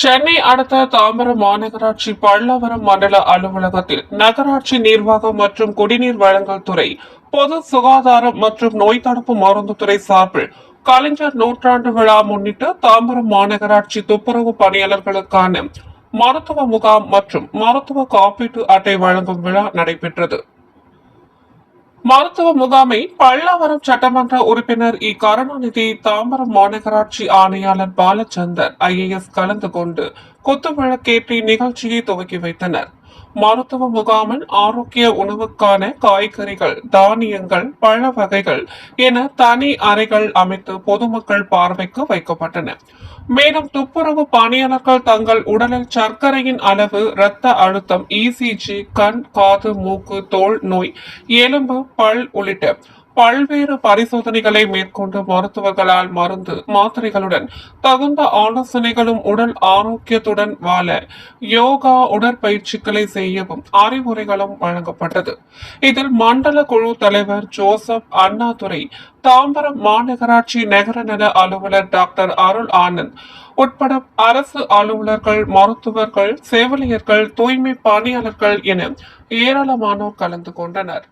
சென்னை அடுத்த தாம்பரம் மாநகராட்சி பல்லாவரம் மண்டல அலுவலகத்தில் நகராட்சி நிர்வாகம் மற்றும் குடிநீர் வழங்கல் துறை பொது சுகாதாரம் மற்றும் நோய் தடுப்பு மருந்து துறை சார்பில் கலைஞர் நூற்றாண்டு விழா முன்னிட்டு தாம்பரம் மாநகராட்சி துப்புரவு பணியாளர்களுக்கான மருத்துவ முகாம் மற்றும் மருத்துவ காப்பீட்டு அட்டை வழங்கும் விழா நடைபெற்றது. மருத்துவ முகாமை பல்லாவரம் சட்டமன்ற உறுப்பினர் இ. கருணாநிதி தாம்பரம் மாநகராட்சி ஆணையாளர் பாலச்சந்தர் ஐஏஎஸ் கலந்து கொண்டு குத்துவிளக்கேற்றி நிகழ்ச்சியை துவக்கி வைத்தனர். மருத்துவ முகாமில் ஆரோக்கிய உணவுக்கான காய்கறிகள் தானியங்கள் பழ வகைகள் என தனி அறைகள் அமைத்து பொதுமக்கள் பார்வைக்கு வைக்கப்பட்டன. மேலும் துப்புரவு பணியாளர்கள் தங்கள் உடலில் சர்க்கரையின் அளவு இரத்த அழுத்தம் இசிஜி கண் காது மூக்கு தோல் நோய் எலும்பு பல் உள்ளிட்ட பல்வேறு பரிசோதனைகளை மேற்கொண்டு மருத்துவர்களால் மருந்து மாத்திரைகளுடன் தகுந்த ஆலோசனைகளும் உடல் ஆரோக்கியத்துடன் வாழ யோகா உடற்பயிற்சிகளை செய்யவும் அறிவுரைகளும் வழங்கப்பட்டது. இதில் மண்டல குழு தலைவர் ஜோசப் அண்ணாதுரை தாம்பரம் மாநகராட்சி நகர நல அலுவலர் டாக்டர் அருள் ஆனந்த் உட்பட அரசு அலுவலர்கள் மருத்துவர்கள் செவிலியர்கள் தூய்மை பணியாளர்கள் என ஏராளமானோர் கலந்து கொண்டனர்.